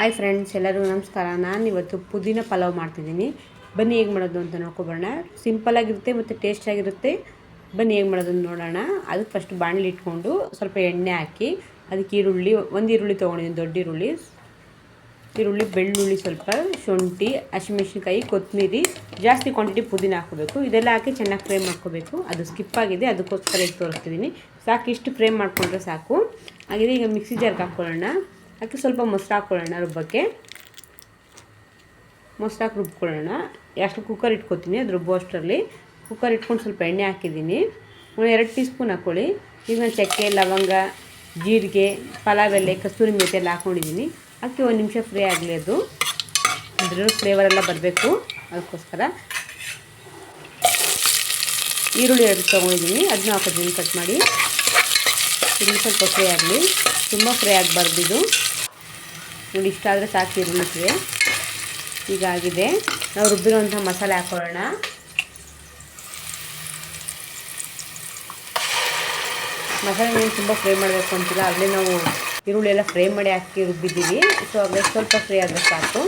Hi friends ಎಲ್ಲರಿಗೂ ನಮಸ್ಕಾರ. ನಾನು ಇವತ್ತು ಪುದೀನ ಪಲಾವ್ ಮಾಡ್ತಿದ್ದೀನಿ. ಬನ್ನಿ ಹೇಗೆ ಮಾಡೋದು ಅಂತ ನೋಡ್ಕೊಬರೋಣ. ಸಿಂಪಲಾಗಿರುತ್ತೆ ಮತ್ತು ಟೇಸ್ಟಾಗಿರುತ್ತೆ ಬನ್ನಿ ಹೇಗೆ ಮಾಡೋದು ನೋಡೋಣ. ಅದಕ್ಕೆ ಫಸ್ಟ್ ಬಾಣಲಿ ಇಟ್ಕೊಂಡು ಸ್ವಲ್ಪ ಎಣ್ಣೆ ಹಾಕಿ, ಅದಕ್ಕೆ ಈರುಳ್ಳಿ, ಒಂದು ಈರುಳ್ಳಿ ತೊಗೊಂಡಿದ್ದೀನಿ, ದೊಡ್ಡ ಈರುಳ್ಳಿ. ಈರುಳ್ಳಿ, ಬೆಳ್ಳುಳ್ಳಿ ಸ್ವಲ್ಪ, ಶುಂಠಿ, ಹಸಿಮೆಣ್ಸಿನ್ಕಾಯಿ ಕೊತ್ತಂಬರಿ ಜಾಸ್ತಿ ಕ್ವಾಂಟಿಟಿ ಪುದೀನ ಹಾಕೋಬೇಕು ಇದೆಲ್ಲ ಹಾಕಿ ಚೆನ್ನಾಗಿ ಫ್ರೈ ಮಾಡ್ಕೋಬೇಕು. ಅದು ಸ್ಕಿಪ್ ಆಗಿದೆ, ಅದಕ್ಕೋಸ್ಕರ ಈಗ ತೋರಿಸ್ತಿದ್ದೀನಿ. ಸಾಕು ಇಷ್ಟು ಫ್ರೈ ಮಾಡಿಕೊಂಡ್ರೆ ಸಾಕು. ಹಾಗಿದೆ ಈಗ ಮಿಕ್ಸಿ ಜಾರ್ಗೆ ಹಾಕ್ಕೊಳ್ಳೋಣ ಹಾಕಿ ಸ್ವಲ್ಪ ಮೊಸರು ಹಾಕ್ಕೊಳ್ಳೋಣ ರುಬ್ಬಕ್ಕೆ ಮೊಸರು ಹಾಕಿ ರುಬ್ಕೊಳ್ಳೋಣ. ಎಷ್ಟು ಕುಕ್ಕರ್ ಇಟ್ಕೊತೀನಿ ಅದು ರುಬ್ಬೋ ಅಷ್ಟರಲ್ಲಿ ಕುಕ್ಕರ್ ಇಟ್ಕೊಂಡು ಸ್ವಲ್ಪ ಎಣ್ಣೆ ಹಾಕಿದ್ದೀನಿ. ಒಂದು ಎರಡು ಟೀ ಸ್ಪೂನ್ ಹಾಕ್ಕೊಳ್ಳಿ ಈಗ ನಾನು ಚಕ್ಕೆ, ಲವಂಗ, ಜೀರಿಗೆ ಪಲಾವ್ ಎಲೆ ಕಸ್ತೂರಿ ಮೆಥಿ ಎಲ್ಲ ಹಾಕ್ಕೊಂಡಿದ್ದೀನಿ ಅಕ್ಕಿ ಒಂದು ನಿಮಿಷ ಫ್ರೈ ಆಗಲಿ ಅದು. ಅದ್ರ ಫ್ಲೇವರ್ ಎಲ್ಲ ಬರಬೇಕು. ಅದಕ್ಕೋಸ್ಕರ ಈರುಳ್ಳಿ ಎರಡು ತೊಗೊಂಡಿದ್ದೀನಿ. ಅದನ್ನ ಹಾಕೋತೀನಿ ಕಟ್ ಮಾಡಿ. ಇದು ಸ್ವಲ್ಪ ಫ್ರೈ ಆಗಲಿ. ತುಂಬ ಫ್ರೈ ಆಗಬಾರ್ದು ಇದು. ನೋಡಿ ಇಷ್ಟ ಆದರೆ ಸಾಕು, ಇರಲಿಕ್ಕೆ. ಹೀಗಾಗಿದೆ. ನಾವು ರುಬ್ಬಿರುವಂಥ ಮಸಾಲೆ ಹಾಕೊಳ್ಳೋಣ. ಮಸಾಲೆ ಏನು ತುಂಬ ಫ್ರೈ ಮಾಡಬೇಕು ಅಂತಿಲ್ಲ. ಆಗಲೇ ನಾವು ಈರುಳ್ಳಿ ಎಲ್ಲ ಫ್ರೈ ಮಾಡಿ ಹಾಕಿ ರುಬ್ಬಿದ್ದೀವಿ. ಸೊ ಅದೇ ಸ್ವಲ್ಪ ಫ್ರೈ ಆದರೆ ಸಾಕು.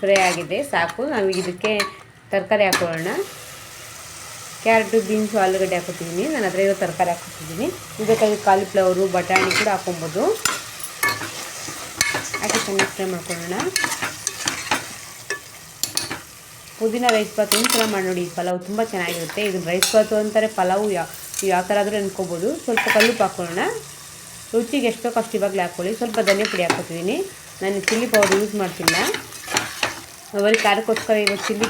ಫ್ರೈ ಆಗಿದೆ, ಸಾಕು. ನಾವು ಇದಕ್ಕೆ ತರಕಾರಿ ಹಾಕೊಳ್ಳೋಣ. ಕ್ಯಾರೆಟು, ಬೀನ್ಸು, ಆಲೂಗಡ್ಡೆ ಹಾಕೋತಿದ್ದೀನಿ ನಾನು ಅದರ ಇರೋ ತರಕಾರಿ ಹಾಕೋತಿದ್ದೀನಿ ಇದಕ್ಕಾಗಿ ಕಾಲಿಫ್ಲವರು, ಬಟಾಣಿ ಕೂಡ ಹಾಕೊಬೋದು ಹಾಕಿ ಚೆನ್ನಾಗಿ ಫ್ರೈ ಮಾಡ್ಕೊಳ್ಳೋಣ. ಪುದೀನ ರೈಸ್ ಬಾತ್ ಒಂದು ಸಲ ಮಾಡಿ ನೋಡಿ ಪಲಾವ್ ತುಂಬ ಚೆನ್ನಾಗಿರುತ್ತೆ. ಇದು ರೈಸ್ ಬಾತು ಅಂತಾರೆ ಪಲಾವು ಯಾವ ಯಾವ ಥರ ಆದರೂ ಅನ್ಕೋಬೋದು. ಸ್ವಲ್ಪ ಕಲ್ಲುಪ್ಪು ಹಾಕ್ಕೊಳ್ಳೋಣ. ರುಚಿಗೆ ಎಷ್ಟು ಬೇಕೋ ಅಷ್ಟು ಇವಾಗಲೇ ಹಾಕ್ಕೊಳ್ಳಿ. ಸ್ವಲ್ಪ ಧನಿಯಾ ಪುಡಿ ಹಾಕೋತಿದ್ದೀನಿ ನಾನು ಚಿಲ್ಲಿ ಪೌಡರ್ ಯೂಸ್ ಮಾಡ್ತಿಲ್ಲ. ಬರೀ ಖಾರಕ್ಕೋಸ್ಕರ ಇವತ್ತು ಚಿಲ್ಲಿ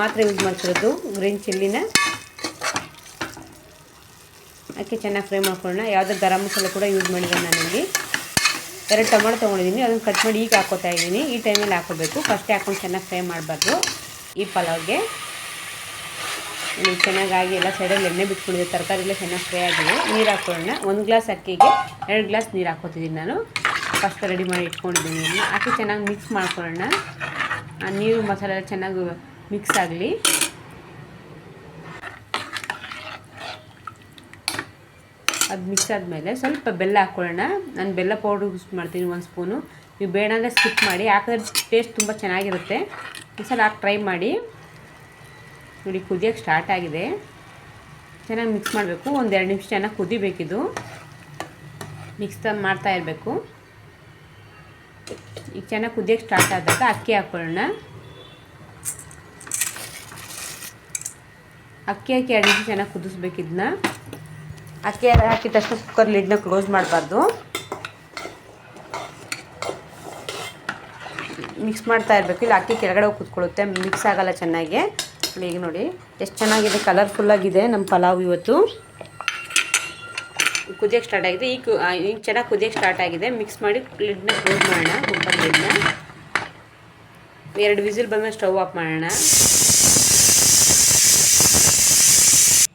ಮಾತ್ರ ಯೂಸ್ ಮಾಡ್ತಿರೋದು. ಗ್ರೀನ್ ಚಿಲ್ಲಿನ ಹಾಕಿ ಚೆನ್ನಾಗಿ ಫ್ರೈ ಮಾಡ್ಕೊಳ್ಳೋಣ. ಯಾವುದೇ ಗರಂ ಮಸಾಲೆ ಕೂಡ ಯೂಸ್ ಮಾಡಿದೆ ನಾನಿಲ್ಲಿ ಎರಡು ಟೊಮೊಟೊ ತೊಗೊಂಡಿದ್ದೀನಿ. ಅದನ್ನು ಕಟ್ ಮಾಡಿ ಈಗ ಹಾಕೋತಾ ಇದ್ದೀನಿ. ಈ ಟೈಮಲ್ಲಿ ಹಾಕೋಬೇಕು ಫಸ್ಟೇ ಹಾಕೊಂಡು ಚೆನ್ನಾಗಿ ಫ್ರೈ ಮಾಡಬಾರ್ದು. ಈ ಪಲಾವ್ಗೆ. ಚೆನ್ನಾಗಾಗಿ ಎಲ್ಲ ಸೈಡಲ್ಲಿ ಎಣ್ಣೆ ಬಿಟ್ಕೊಂಡಿದೆ ತರಕಾರಿ ಎಲ್ಲ ಚೆನ್ನಾಗಿ ಫ್ರೈ ಆಗಿದೆ. ನೀರು ಹಾಕೊಳ್ಳೋಣ ಒಂದು ಗ್ಲಾಸ್ ಅಕ್ಕಿಗೆ ಎರಡು ಗ್ಲಾಸ್ ನೀರು ಹಾಕೋತಿದ್ದೀನಿ ನಾನು. ಫಸ್ಟ್ ರೆಡಿ ಮಾಡಿ ಇಟ್ಕೊಂಡಿದ್ದೀನಿ. ಅಕ್ಕಿ ಚೆನ್ನಾಗಿ ಮಿಕ್ಸ್ ಮಾಡ್ಕೊಳ್ಳೋಣ. ಆ ನೀರು ಮಸಾಲೆ ಚೆನ್ನಾಗಿ ಮಿಕ್ಸ್ ಆಗಲಿ. ಅದು ಮಿಕ್ಸ್ ಆದಮೇಲೆ ಸ್ವಲ್ಪ ಬೆಲ್ಲ ಹಾಕ್ಕೊಳ್ಳೋಣ ನಾನು ಬೆಲ್ಲ ಪೌಡ್ರ್ ಯೂಸ್ ಮಾಡ್ತೀನಿ ಒಂದು ಸ್ಪೂನು ನೀವು ಬೇಡ ಅಂದರೆ ಸ್ಕಿಪ್ ಮಾಡಿ. ಹಾಕಿದ್ರೆ ಟೇಸ್ಟ್ ತುಂಬ ಚೆನ್ನಾಗಿರುತ್ತೆ. ಈ ಸಲ ಹಾಕಿ ಟ್ರೈ ಮಾಡಿ. ನೋಡಿ ಕುದಿಯೋಕ್ಕೆ ಸ್ಟಾರ್ಟ್ ಆಗಿದೆ. ಚೆನ್ನಾಗಿ ಮಿಕ್ಸ್ ಮಾಡಬೇಕು. ಒಂದು ಎರಡು ನಿಮಿಷ ಚೆನ್ನಾಗಿ ಕುದಿಬೇಕಿದು ಮಿಕ್ಸ್ ಮಾಡ್ತಾ ಇರಬೇಕು. ಈಗ ಚೆನ್ನಾಗಿ ಕುದಿಯೋಕ್ಕೆ ಸ್ಟಾರ್ಟ್ ಆದಾಗ ಅಕ್ಕಿ ಹಾಕ್ಕೊಳ್ಳೋಣ ಅಕ್ಕಿ ಹಾಕಿ ಎರಡು ನಿಮಿಷ ಚೆನ್ನಾಗಿ ಕುದಿಸ್ಬೇಕು ಇದನ್ನ. ಅಕ್ಕಿ ಹಾಕಿದ ತಕ್ಷಣ ಕುಕ್ಕರ್ ಲಿಡ್ನ ಕ್ಲೋಸ್ ಮಾಡಬಾರ್ದು. ಮಿಕ್ಸ್ ಮಾಡ್ತಾ ಇರಬೇಕು. ಇಲ್ಲ, ಅಕ್ಕಿ ಕೆಳಗಡೆ ಕುತ್ಕೊಳ್ಳುತ್ತೆ. ಮಿಕ್ಸ್ ಆಗಲ್ಲ ಚೆನ್ನಾಗಿ. ಈಗ ನೋಡಿ. ಎಷ್ಟು ಚೆನ್ನಾಗಿದೆ ಕಲರ್ಫುಲ್ಲಾಗಿದೆ ನಮ್ಮ ಪಲಾವ್ ಇವತ್ತು. ಕುದಿಯೋಕ್ಕೆ ಸ್ಟಾರ್ಟ್ ಆಗಿದೆ. ಈಗ ಈಗ ಚೆನ್ನಾಗಿ ಕುದಿಯೋಕ್ಕೆ ಸ್ಟಾರ್ಟ್ ಆಗಿದೆ. ಮಿಕ್ಸ್ ಮಾಡಿ ಲಿಡ್ನ ಕ್ಲೋಸ್ ಮಾಡೋಣ. ಕುಕ್ಕರ್ ಲಿಡ್ನ ಎರಡು ವಿಸಿಲ್ ಬಂದಮೇಲೆ ಸ್ಟವ್ ಆಫ್ ಮಾಡೋಣ.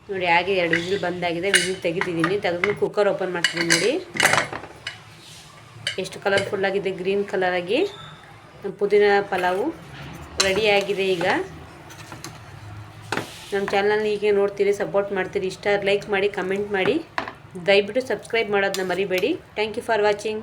ನೋಡಿ, ಹಾಗೆ ಎರಡು ವಿಸಿಲ್ ಬಂದಾಗಿದೆ. ವಿಸಿಲ್ ತೆಗಿತಿದ್ದೀನಿ ತೆಗೆದು ಕುಕ್ಕರ್ ಓಪನ್ ಮಾಡ್ತೀನಿ ನೋಡಿ. ಎಷ್ಟು ಕಲರ್ಫುಲ್ ಆಗಿದೆ ಗ್ರೀನ್ ಕಲರಾಗಿ ಪುದೀನ ಪಲಾವು ರೆಡಿಯಾಗಿದೆ ಈಗ. ನಮ್ಮ ಚಾನಲ್ನ ಹೀಗೆ ನೋಡ್ತೀರಿ ಸಪೋರ್ಟ್ ಮಾಡ್ತೀರಿ, ಇಷ್ಟ ಲೈಕ್ ಮಾಡಿ ಕಮೆಂಟ್ ಮಾಡಿ. ದಯವಿಟ್ಟು ಸಬ್ಸ್ಕ್ರೈಬ್ ಮಾಡೋದನ್ನ ಮರಿಬೇಡಿ. Thank you for watching